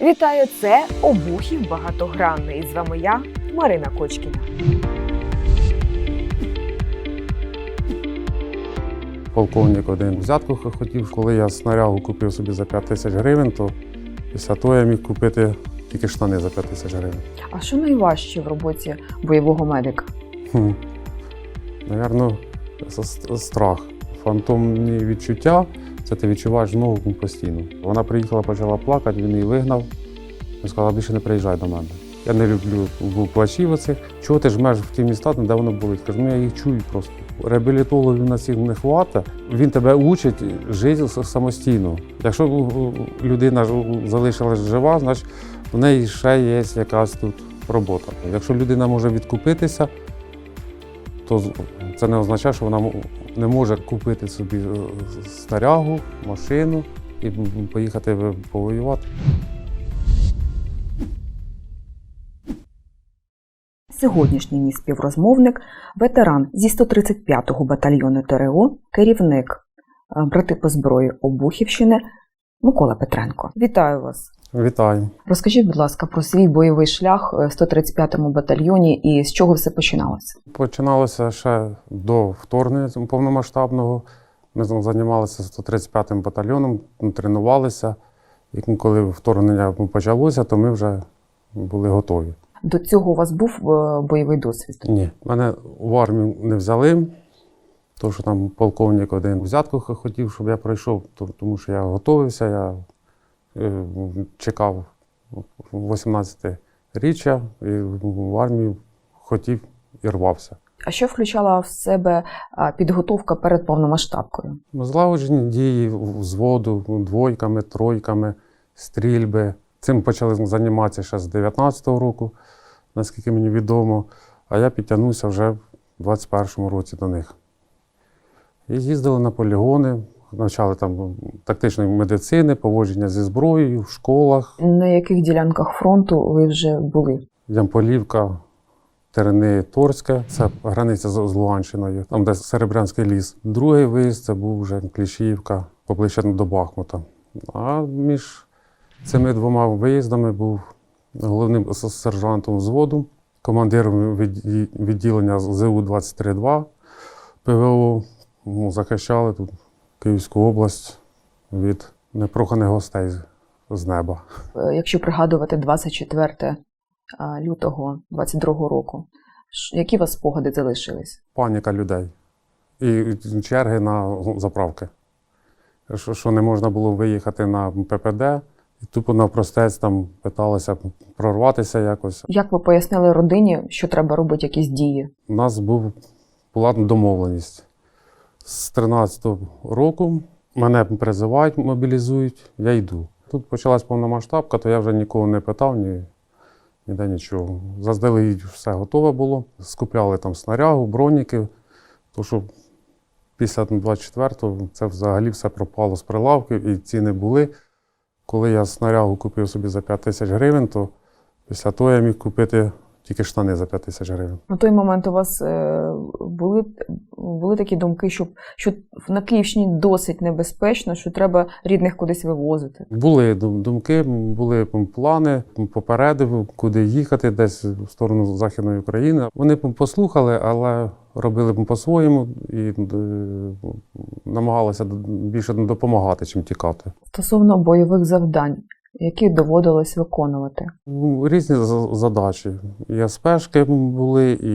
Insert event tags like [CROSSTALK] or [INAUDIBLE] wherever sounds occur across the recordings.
Вітаю! Це Обухів багатогранний. І з вами я, Марина Кочкіна. Полковник один взятку хотів. Коли я снарягу купив собі за 5 тисяч гривень, то після того я міг купити тільки штани за 5 тисяч гривень. А що найважче в роботі бойового медика? Хм. Навірно, страх. Фантомні відчуття це ти відчуваєш ногу постійно. Вона приїхала, почала плакати, він її вигнав. Він сказав, більше не приїжджай до мене. Я не люблю плачів оцих. Чого ти жмеш в ті міста, де воно болить? Кажу, ну я їх чую просто. Реабілітологів на всіх не хвата. Він тебе учить жити самостійно. Якщо людина залишилась жива, значить в неї ще є якась тут робота. Якщо людина може відкупитися, то це не означає, що вона не може купити собі е, снарягу, машину і поїхати повоювати. Сьогоднішній мій співрозмовник, ветеран зі 135-го батальйону ТРО, керівник е, брати по зброї Обухівщини Микола Петренко. Вітаю вас! Вітаю. Розкажіть, будь ласка, про свій бойовий шлях е, в 135-му батальйоні і з чого все починалося? Починалося ще до вторгнення повномасштабного. Ми займалися 135-м батальйоном, тренувалися. І коли вторгнення почалося, то ми вже були готові. До цього у вас був е, бойовий досвід? Ні, мене в армію не взяли, тому що там полковник один взятку хотів, щоб я пройшов, то- тому що я готувався, я е, чекав 18-річчя і в армію хотів і рвався. А що включала в себе підготовка перед повномасштабкою? Злагоджені дії взводу, двойками, тройками, стрільби. Цим почали займатися ще з 19-го року, наскільки мені відомо. А я підтягнувся вже в 21-му році до них. І їздили на полігони, навчали там тактичної медицини, поводження зі зброєю в школах, На яких ділянках фронту ви вже були? Ямполівка, Терени Торське, це границя з Луганщиною, там де Серебрянський ліс. Другий виїзд це був вже Кліщівка, поближче до Бахмута. А між цими двома виїздами був головним сержантом взводу, командиром відділення ЗУ-23-2 ПВО. Ну, захищали тут Київську область від непроханих гостей з- неба. Е, Якщо пригадувати 24 лютого 22 року, які у вас спогади залишились? паніка людей і черги на заправки. Що, що не можна було виїхати на ППД, і тупо навпростець там питалися прорватися якось. Як ви пояснили родині, що треба робити якісь дії? У нас був, була домовленість. З 13-го року мене призивають, мобілізують, я йду. Тут почалась повномасштабка, то я вже нікого не питав, ні, ніде нічого. Заздалегідь все готове було. Скупляли там снарягу, броніки. То що після 24-го це взагалі все пропало з прилавків і ціни були. Коли я снарягу купив собі за 5 тисяч гривень, то після того я міг купити тільки штани за 5 тисяч гривень. На той момент у вас е, були, були такі думки, що, що на Київщині досить небезпечно, що треба рідних кудись вивозити. Були дум- думки, були плани, попередив, куди їхати, десь в сторону Західної України. Вони послухали, але робили по-своєму і е, намагалися більше допомагати, чим тікати. Стосовно бойових завдань, які доводилось виконувати. Різні задачі. І спешки були, і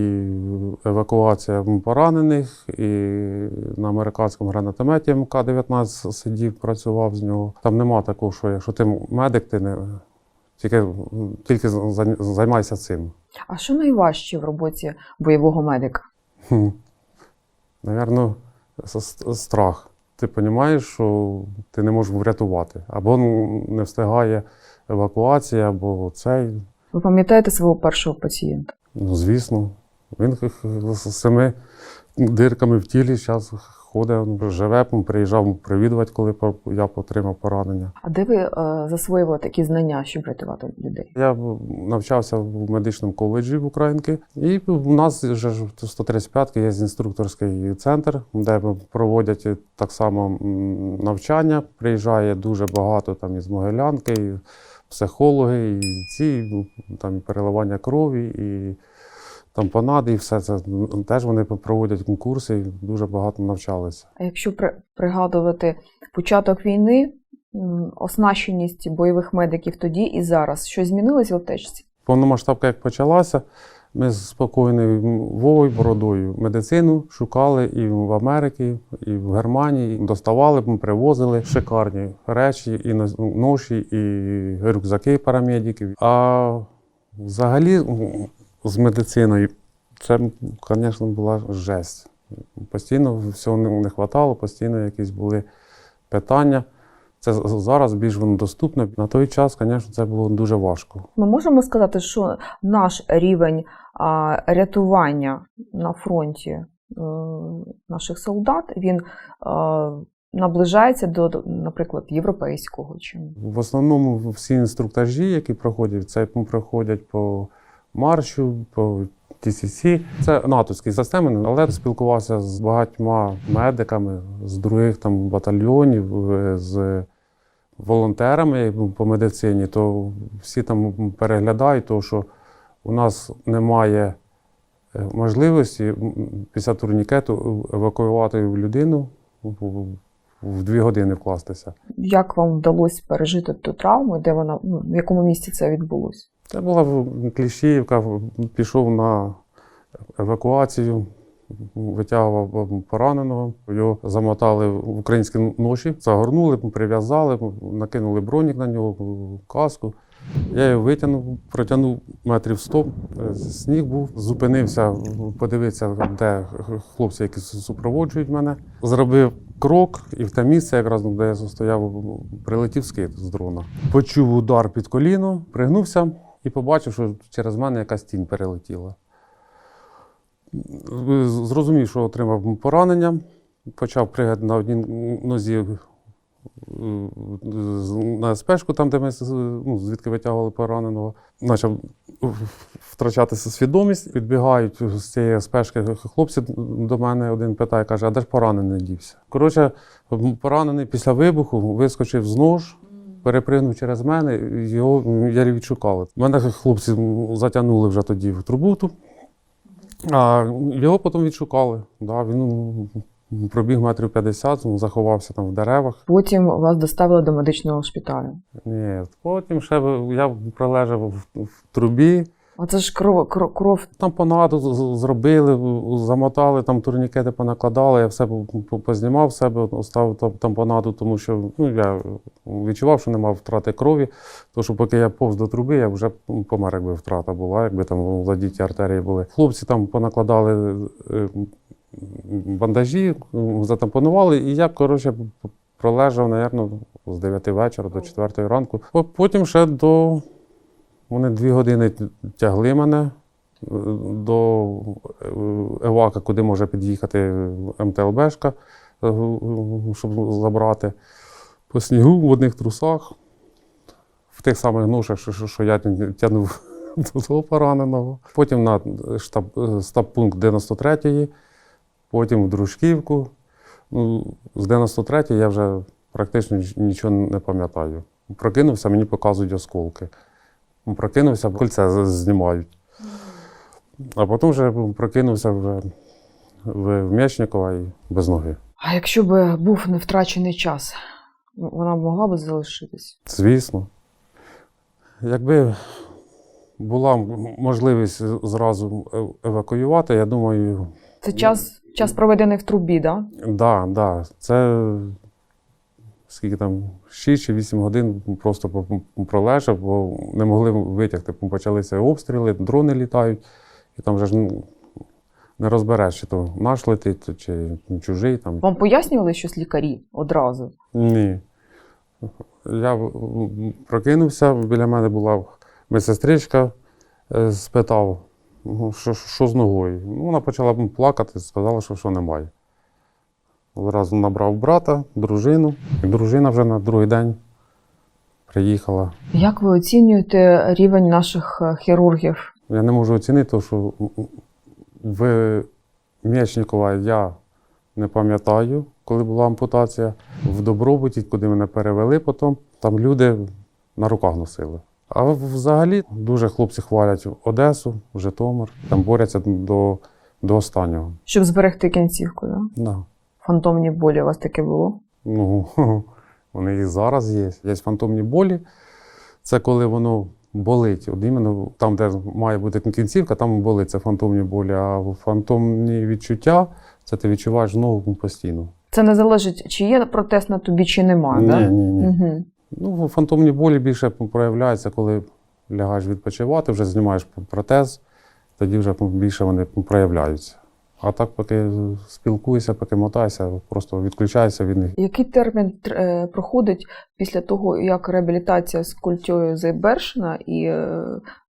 евакуація поранених, і на американському гранатометі МК-19 сидів, працював з нього. Там нема такого, що якщо ти медик, ти не тільки, тільки займайся цим. А що найважче в роботі бойового медика? Хм. Навірно, страх. Ти розумієш, що ти не можеш врятувати. Або ну, не встигає евакуація, або цей. Ви пам'ятаєте свого першого пацієнта? Ну, звісно. Він з цими дирками в тілі зараз ходить, ну, живе, приїжджав привідувати, коли я отримав поранення. А де ви е, засвоювали такі знання, щоб рятувати людей? Я навчався в медичному коледжі в Українки, і в нас вже ж в 135 є інструкторський центр, де проводять так само навчання. Приїжджає дуже багато там із Могилянки, і психологи, і ці, там і переливання крові, і там панади, і все це. Теж вони проводять конкурси і дуже багато навчалися. А якщо при- пригадувати початок війни, оснащеність бойових медиків тоді і зараз, що змінилось в аптечці? Повномасштабка як почалася, ми з спокійною Вовою Бородою медицину шукали і в Америці, і в Германії. Доставали, привозили шикарні речі, і ноші, і рюкзаки парамедиків. А взагалі з медициною це, звісно, була жесть. Постійно всього не вистачало, постійно якісь були питання. Це зараз більш воно доступне. На той час, звісно, це було дуже важко. Ми можемо сказати, що наш рівень а, рятування на фронті е, наших солдат він е, наближається до, наприклад, європейського чи В основному всі інструктажі, які проходять, це проходять по маршу, по TCC. Це натовські системи, але спілкувався з багатьма медиками з других там батальйонів, е, з волонтерами по медицині, то всі там переглядають, то, що у нас немає е, можливості після турнікету евакуювати людину в- в дві години вкластися. як вам вдалося пережити ту травму, де вона ну, в якому місці це відбулося? Це була Кліщіївка, пішов на евакуацію, витягував пораненого. Його замотали в українські ноші, загорнули, прив'язали, накинули бронік на нього, каску. Я його витягнув, протягнув метрів 100, е, сніг був, зупинився, подивитися, де хлопці, які супроводжують мене. Зробив крок, і в те місце, якраз де я стояв, прилетів скид з дрона. Почув удар під коліно, пригнувся і побачив, що через мене якась тінь перелетіла. Зрозумів, що отримав поранення, почав пригати на одній нозі е, на спешку, там, де ми ну, звідки витягували пораненого. Почав втрачати свідомість. Підбігають з цієї спешки хлопці до мене. Один питає, каже, а де ж поранений дівся? Коротше, поранений після вибуху вискочив з нож. Перепригнув через мене, його я відшукали. Мене хлопці затягнули вже тоді в трубу ту, а його потім відшукали. Да, він пробіг метрів 50, ну, заховався там в деревах. Потім вас доставили до медичного шпиталю. Ні, потім ще я пролежав в, в трубі, А це ж кров, кров, кров. там понаду зробили, замотали, там турнікети понакладали, я все по- по- познімав себе, оставив там, там понаду, тому що ну, я відчував, що нема втрати крові. Тому що поки я повз до труби, я вже помер, якби втрата була, якби там задіті артерії були. Хлопці там понакладали е, бандажі, затампонували, і я, коротше, пролежав, мабуть, з 9 вечора до 4 ранку. Потім ще до. Вони дві години тягли мене е, до е, Евака, куди може під'їхати МТЛБшка, е, щоб забрати. По снігу в одних трусах, в тих самих ношах, що, що, що я тягнув [LAUGHS] до того пораненого. Потім на штаб, стаб-пункт 93-ї, потім в Дружківку. Ну, з 93-ї я вже практично нічого не пам'ятаю. Прокинувся, мені показують осколки. Прокинувся, кольце з- знімають. А потім вже прокинувся вже в М'ячникова і без ноги. А якщо б був не втрачений час, вона б могла б залишитись? Звісно. Якби була можливість зразу евакуювати, я думаю, Це час, час проведений в трубі, да? да, да, це скільки там, 6 чи 8 годин просто пролежав, бо не могли витягти. Почалися обстріли, дрони літають, і там вже ж ну, не розбереш, чи то наш летить, чи чужий там. Вам пояснювали щось лікарі одразу? Ні. Я прокинувся, біля мене була медсестричка, е, спитав, ну, що, що з ногою. Ну, Вона почала плакати, сказала, що, що немає. Одразу набрав брата, дружину, і дружина вже на другий день приїхала. Як ви оцінюєте рівень наших е, хірургів? Я не можу оцінити, тому що в М'ячникова я не пам'ятаю, коли була ампутація. В Добробуті, куди мене перевели потім, там люди на руках носили. А взагалі дуже хлопці хвалять Одесу, Житомир, там борються до, до останнього. Щоб зберегти кінцівку, да? Да. Фантомні болі у вас таке було? Ну, [LAUGHS] вони і зараз є. Є фантомні болі. Це коли воно болить. От іменно там, де має бути кінцівка, там болить це фантомні болі. А фантомні відчуття це ти відчуваєш ногу постійно. Це не залежить, чи є протез на тобі, чи нема, ні, ні, ні. Угу. Ну, фантомні болі більше проявляються, коли лягаєш відпочивати, вже знімаєш протез, тоді вже більше вони проявляються. А так, поки спілкуєшся, поки мотаєшся, просто відключаєшся від них. Який термін е, проходить після того, як реабілітація з культьою завершена і е,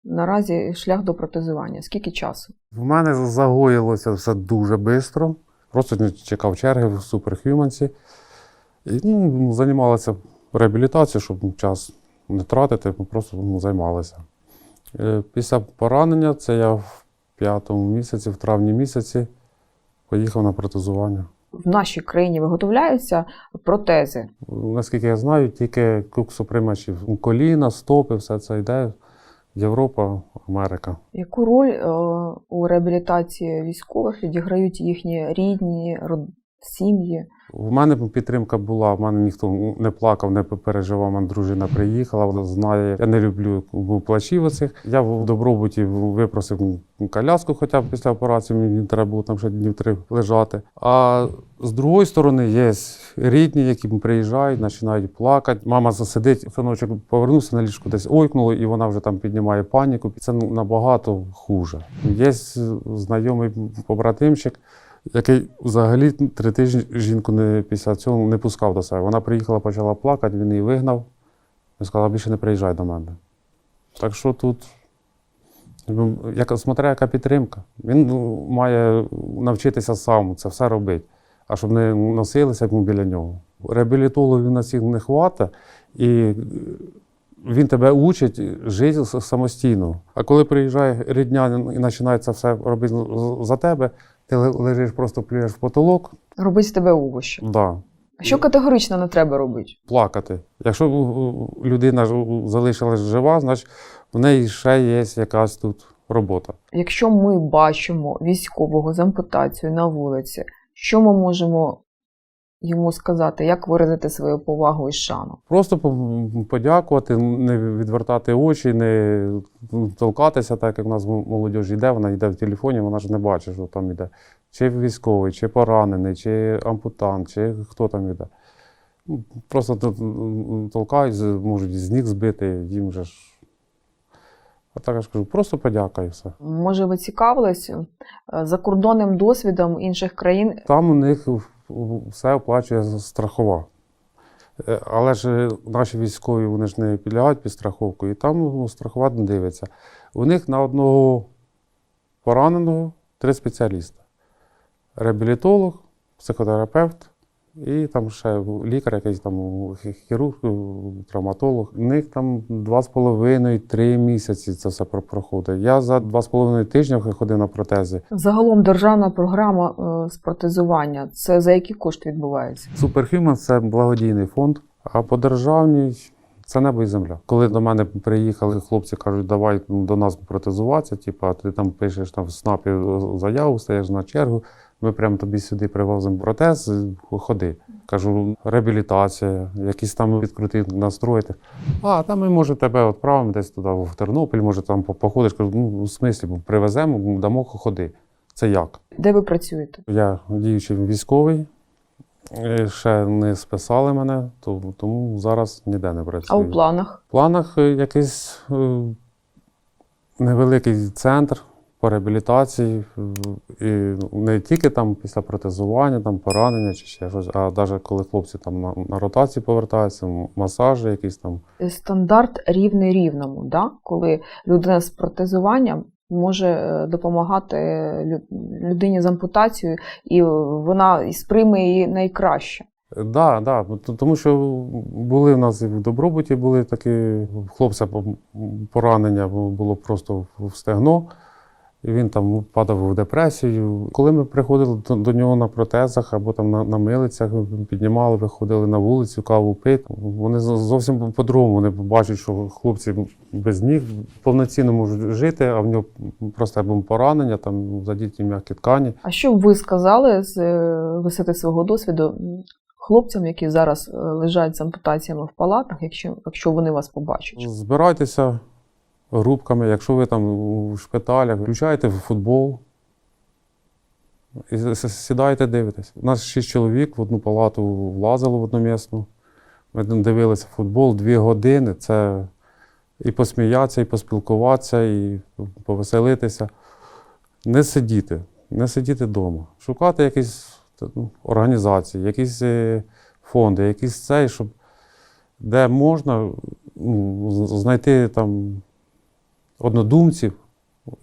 наразі шлях до протезування? Скільки часу? В мене загоїлося все дуже швидко. Просто чекав черги в суперхюманці. І ну, займалася реабілітацією, щоб час не тратити, просто ну, займалися. Е, Після поранення, це я в п'ятому місяці, в травні місяці, поїхав на протезування. В нашій країні виготовляються протези. Наскільки я знаю, тільки куксоприймачів коліна, стопи, все це йде. Європа, Америка. Яку роль е, у реабілітації військових відіграють їхні рідні, сім'ї? В мене підтримка була, в мене ніхто не плакав, не переживав. Мене дружина приїхала, вона знає. Я не люблю плачів оцих. Я в добробуті випросив коляску, хоча б після операції мені треба було там ще днів три лежати. А з другої сторони є рідні, які приїжджають, починають плакати. Мама засидить, синочок повернувся на ліжку, десь ойкнуло, і вона вже там піднімає паніку. Це набагато хуже. Є знайомий побратимчик який взагалі три тижні жінку не, після цього не пускав до себе. Вона приїхала, почала плакати, він її вигнав і сказав, більше не приїжджай до мене. Так що тут, яка, смотря яка підтримка. Він ну, має навчитися сам це все робити, а щоб не носилися як біля нього. Реабілітологів у нас їх не хватає, і він тебе учить жити самостійно. А коли приїжджає рідня і починає це все робити за тебе, ти лежиш, просто плюєш в потолок, Робить з тебе овощі. да, А що категорично не треба робити? плакати. Якщо людина залишилась жива, значить в неї ще є якась тут робота. Якщо ми бачимо військового з ампутацією на вулиці, що ми можемо йому сказати, як виразити свою повагу і шану? Просто подякувати, не відвертати очі, не толкатися, так як в нас молодь йде, вона йде в телефоні, вона ж не бачить, що там йде. Чи військовий, чи поранений, чи ампутант, чи хто там йде. Просто толкають, можуть з ніг збити, їм вже ж. А так я ж кажу, просто подяка і все. Може, ви цікавились е, закордонним досвідом інших країн? Там у них все оплачує страхова. Е, Але ж е, наші військові вони ж не підлягають під страховку, і там ну, страхова не дивиться. У них на одного пораненого три спеціаліста: реабілітолог, психотерапевт і там ще лікар, якийсь там хірург, травматолог. У них там два з половиною, три місяці це все проходить. Я за два з половиною тижня ходив на протези. Загалом державна програма е, з протезування це за які кошти відбувається? Superhuman – це благодійний фонд, а по державній це небо і земля. Коли до мене приїхали хлопці, кажуть, давай до нас протезуватися, типу, а ти там пишеш там в СНАПі заяву, стаєш на чергу. Ми прямо тобі сюди привозимо протез, ходи. Кажу, реабілітація, якісь там відкрути настроїти. А, там ми може тебе відправимо десь туди, в Тернопіль, може там походиш. Кажу, ну в смислі, привеземо, дамо ходи. Це як? Де ви працюєте? Я діючий військовий, е, ще не списали мене, то- тому зараз ніде не А у планах? В планах е, якийсь е, невеликий центр по реабілітації, е, і не тільки там після протезування, там поранення чи ще щось, а навіть коли хлопці там на, на ротації повертаються, масажі якісь там. Стандарт рівний рівному, да? коли людина з протезуванням може е, допомагати лю- людині з ампутацією, і вона сприйме її найкраще. Так, да, да, тому що були в нас і в добробуті були такі хлопця по- поранення було просто в стегно. І він там падав в депресію. Коли ми приходили до, до нього на протезах або там на, на милицях, піднімали, виходили на вулицю, каву пити. Вони зовсім по-другому вони бачать, що хлопці без ніг повноцінно можуть жити, а в нього просто поранення, там задіті м'які ткані. А що б ви сказали з е, висоти свого досвіду хлопцям, які зараз е, лежать з ампутаціями в палатах, якщо, якщо вони вас побачать? Збирайтеся групками, якщо ви там у шпиталях, включайте в футбол і с- с- сідайте, дивитесь. У нас шість чоловік в одну палату влазило в одномісну. Ми дивилися футбол дві години. Це і посміятися, і поспілкуватися, і повеселитися. Не сидіти, не сидіти вдома. Шукати якісь ну, організації, якісь е, фонди, якісь цей, щоб де можна ну, знайти там однодумців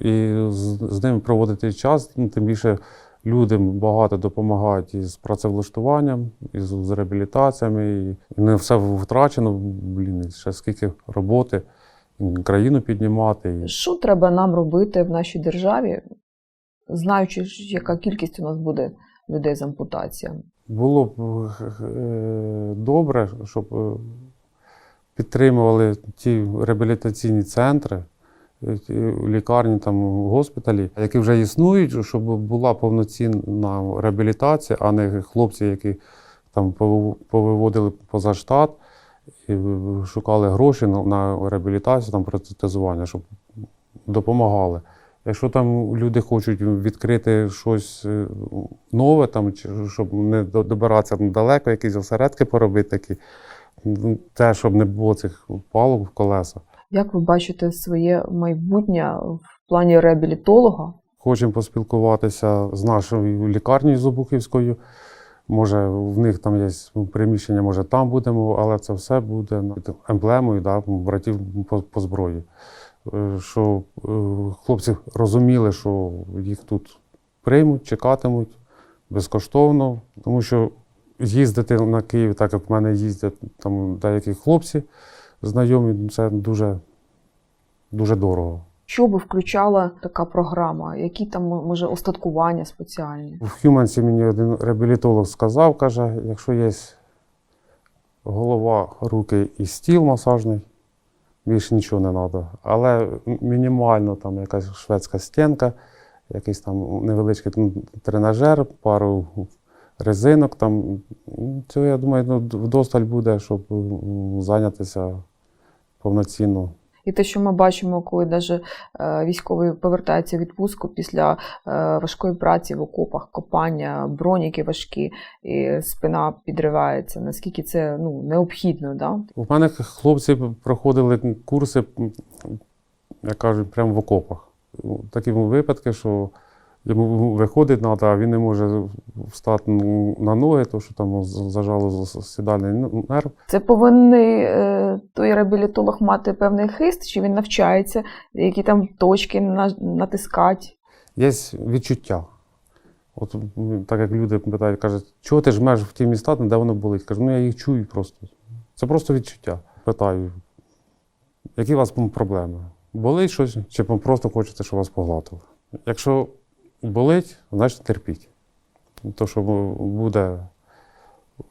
і з, з ними проводити час. Ну, тим більше люди багато допомагають із працевлаштуванням, і з, з реабілітаціями. І не все втрачено, блін, ще скільки роботи, країну піднімати. І... Що треба нам робити в нашій державі, знаючи, яка кількість у нас буде людей з ампутаціями? Було б е, добре, щоб е, підтримували ті реабілітаційні центри, лікарні, там, госпіталі, які вже існують, щоб була повноцінна реабілітація, а не хлопці, які там повиводили поза штат і шукали гроші на, реабілітацію, там, протезування, щоб допомагали. Якщо там люди хочуть відкрити щось е, нове, там, щоб не добиратися далеко, якісь осередки поробити такі, ну, те, щоб не було цих палок в колеса. Як ви бачите своє майбутнє в плані реабілітолога? Хочемо поспілкуватися з нашою лікарнею Зубухівською. Може, в них там є приміщення, може там будемо, але це все буде емблемою да, братів по, по зброї. Е, Щоб е, хлопці розуміли, що їх тут приймуть, чекатимуть безкоштовно, тому що їздити на Київ, так як в мене їздять там деякі хлопці знайомі, це дуже, дуже дорого. Що би включала така програма? Які там може остаткування спеціальні? В Хьюмансі мені один реабілітолог сказав, каже, якщо є голова, руки і стіл масажний, більше нічого не треба. Але мінімально там якась шведська стінка, якийсь там невеличкий тренажер, пару резинок. Там. Цього, я думаю, ну, вдосталь буде, щоб зайнятися повноцінно. І те, що ми бачимо, коли даже е, військовий повертається в відпустку після е, важкої праці в окопах, копання, броніки важкі, і спина підривається. Наскільки це ну, необхідно, да? У мене хлопці проходили курси, як кажуть, прямо в окопах. Ну, Такі випадки, що йому виходить треба, а він не може встати на ноги, тому що там зажало сідальний нерв. Це повинен той реабілітолог мати певний хист, чи він навчається, які там точки натискати. Є відчуття. От так як люди питають, кажуть, чого ти жмеш в ті міста, де воно болить? Кажу, ну я їх чую просто. Це просто відчуття. Питаю, які у вас проблеми? Болить щось, чи просто хочете, щоб вас погладили? Якщо болить, значить терпіть. То, що буде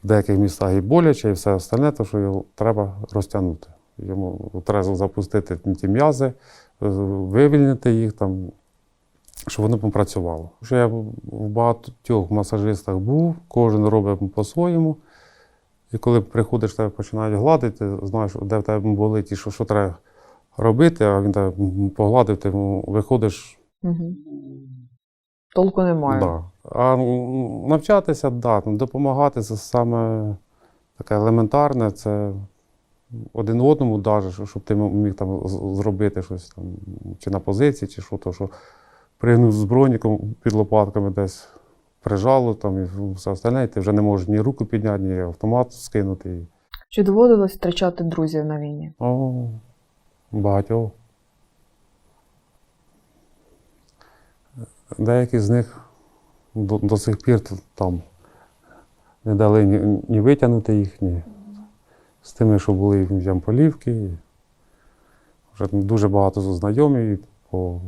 в деяких містах і боляче, і все остальне, то що його треба розтягнути. Йому треба запустити ті м'язи, вивільнити їх там, щоб воно попрацювало. Що я в багатьох масажистах був, кожен робить по-своєму. І коли приходиш, тебе починають гладити, знаєш, де в тебе болить і що, що треба робити, а він тебе погладив, ти виходиш. Угу. Толку немає. Да. А навчатися, да, допомагати це саме таке елементарне, це один одному даже, щоб ти міг там зробити щось там, чи на позиції, чи що, то що пригнув з броніком під лопатками десь прижало там і все остальне, і ти вже не можеш ні руку підняти, ні автомат скинути. Чи доводилось втрачати друзів на війні? О, багатьох. Деякі з них до, до сих пір там не дали ні, ні витягнути їх, ні з тими, що були в Ямполівки. Вже дуже багато знайомі по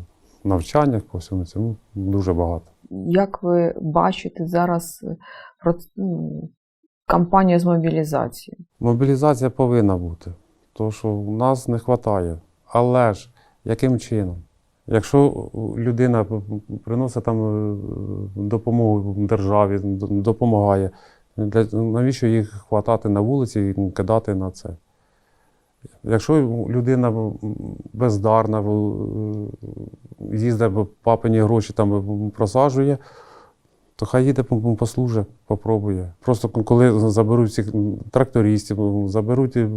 навчаннях, по всьому цьому дуже багато. Як ви бачите зараз ну, кампанію з мобілізації? Мобілізація повинна бути, тому що в нас не вистачає. Але ж яким чином? Якщо людина приносить там е, допомогу державі, допомагає, навіщо їх хватати на вулиці і кидати на це? Якщо людина бездарна, їздить в папині гроші там просаджує, то хай їде по- послужить, попробує. Просто коли заберуть цих трактористів, заберуть е,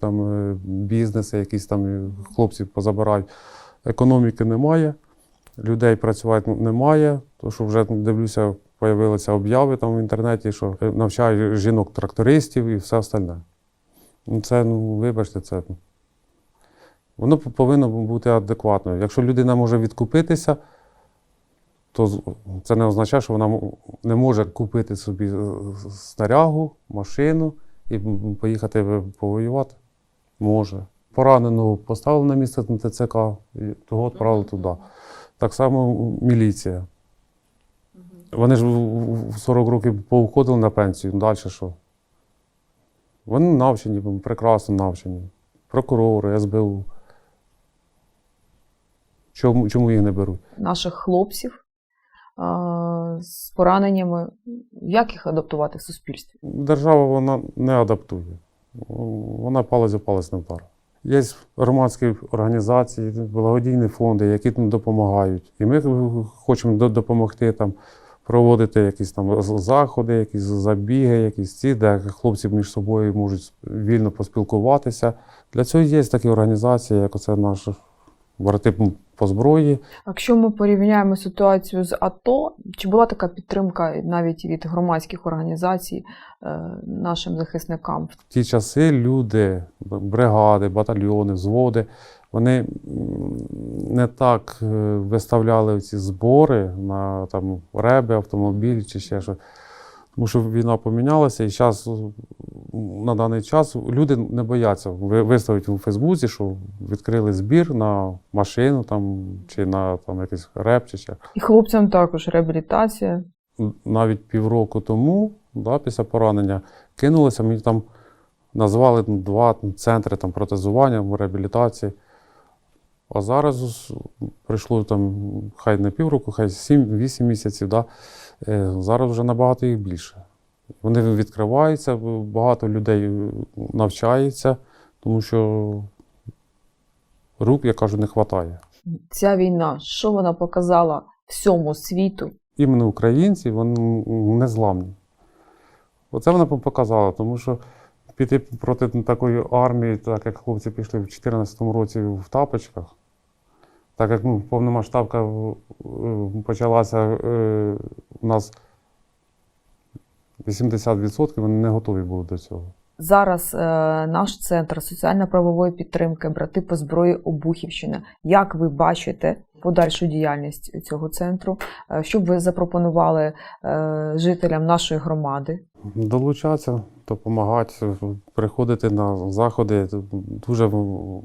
там е, бізнеси, якісь там е, хлопці позабирають. Економіки немає, людей працювати немає. То що вже дивлюся, з'явилися обяви там в інтернеті, що е, навчають жінок-трактористів і все остальне. Ну, Це, ну, вибачте, це. Воно повинно бути адекватною. Якщо людина може відкупитися, то це не означає, що вона не може купити собі е, снарягу, машину і поїхати повоювати. Може. Пораненого поставили на місце ТЦК, і того відправили туди. Так само міліція. Вони ж в- в 40 років повходили на пенсію, далі що? Вони навчені, прекрасно навчені. Прокурори, СБУ. Чому, чому їх не беруть? Наших хлопців а, з пораненнями, як їх адаптувати в суспільстві? Держава вона не адаптує. Вона палець о палець не вдарить. Є громадські організації, благодійні фонди, які там допомагають. І ми хочемо допомогти там, проводити якісь там заходи, якісь забіги, якісь ці, де хлопці між собою можуть вільно поспілкуватися. Для цього є такі організації, як оце наш брати по зброї. Якщо ми порівняємо ситуацію з АТО, чи була така підтримка навіть від громадських організацій е, нашим захисникам? В ті часи люди, бригади, батальйони, взводи, вони не так е, виставляли ці збори на там, реби, автомобілі чи ще щось. Тому що війна помінялася, і зараз на даний час люди не бояться виставити у Фейсбуці, що відкрили збір на машину там, чи на там, якийсь реп, чи ще. І хлопцям також реабілітація. навіть півроку тому, да, після поранення, кинулися, мені там назвали два центри там, протезування, реабілітації. А зараз прийшло там, хай не півроку, хай 7-8 місяців. Да, е, зараз вже набагато їх більше. Вони відкриваються, багато людей е, навчається, тому що рук, я кажу, не вистачає. Ця війна, що вона показала всьому світу? іменно українці, вони незламні. Оце вона показала, тому що піти проти такої армії, так як хлопці пішли в 2014 році в тапочках, так як ну, повномасштабка е, почалася е, у нас 80% вони не готові були до цього. Зараз е, наш центр соціально-правової підтримки брати по зброї Обухівщина. Як ви бачите подальшу діяльність цього центру? Е, Що б ви запропонували е, жителям нашої громади? Долучатися, допомагати, приходити на заходи. Дуже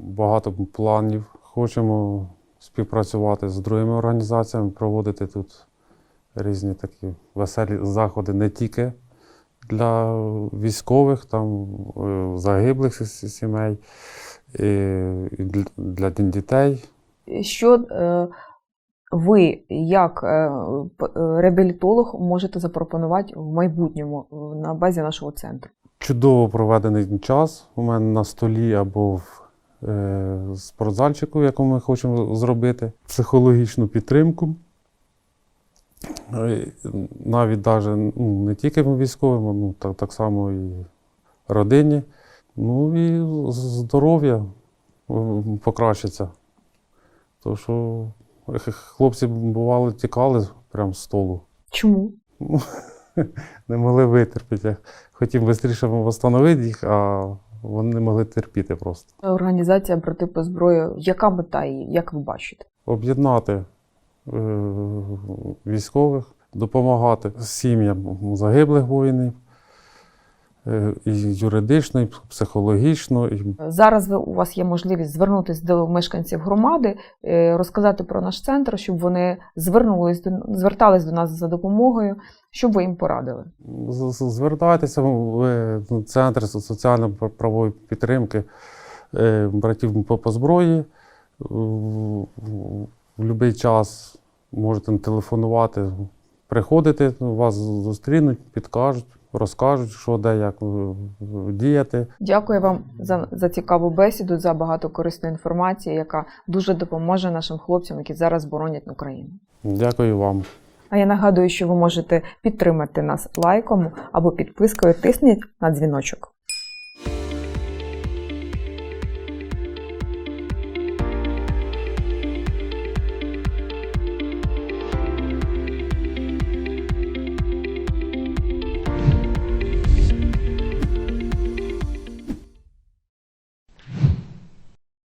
багато планів. Хочемо співпрацювати з другими організаціями, проводити тут різні такі веселі заходи не тільки для військових, там е, загиблих сімей, і для- дітей. Що е, ви, як е, реабілітолог, можете запропонувати в майбутньому на базі нашого центру? Чудово проведений час у мене на столі або в спортзальчику, яку ми хочемо зробити, психологічну підтримку. Е, Навіть ну, не тільки військовим, ну, так, так само і родині. Ну і здоров'я е, покращиться. Тому що хлопці бували, тікали прямо з столу. Чому? Ну, [LAUGHS] не могли витерпіти. Я хотів швидше встановити їх, а вони не могли терпіти просто. Організація брати по зброї, яка мета її, як ви бачите? Об'єднати е, військових, допомагати сім'ям загиблих воїнів, і юридично, і психологічно. І Зараз ви у вас є можливість звернутися до мешканців громади, е, розказати про наш центр, щоб вони звернулись до звертались до нас за допомогою, щоб ви їм порадили. Звертайтеся в ну, центр соціально-правової підтримки е, братів по зброї. В будь-який час можете телефонувати, приходити, вас зустрінуть, підкажуть, розкажуть, що де, як е, діяти. Дякую вам за, за цікаву бесіду, за багато корисної інформації, яка дуже допоможе нашим хлопцям, які зараз боронять Україну. Дякую вам. А я нагадую, що ви можете підтримати нас лайком або підпискою. Тисніть на дзвіночок.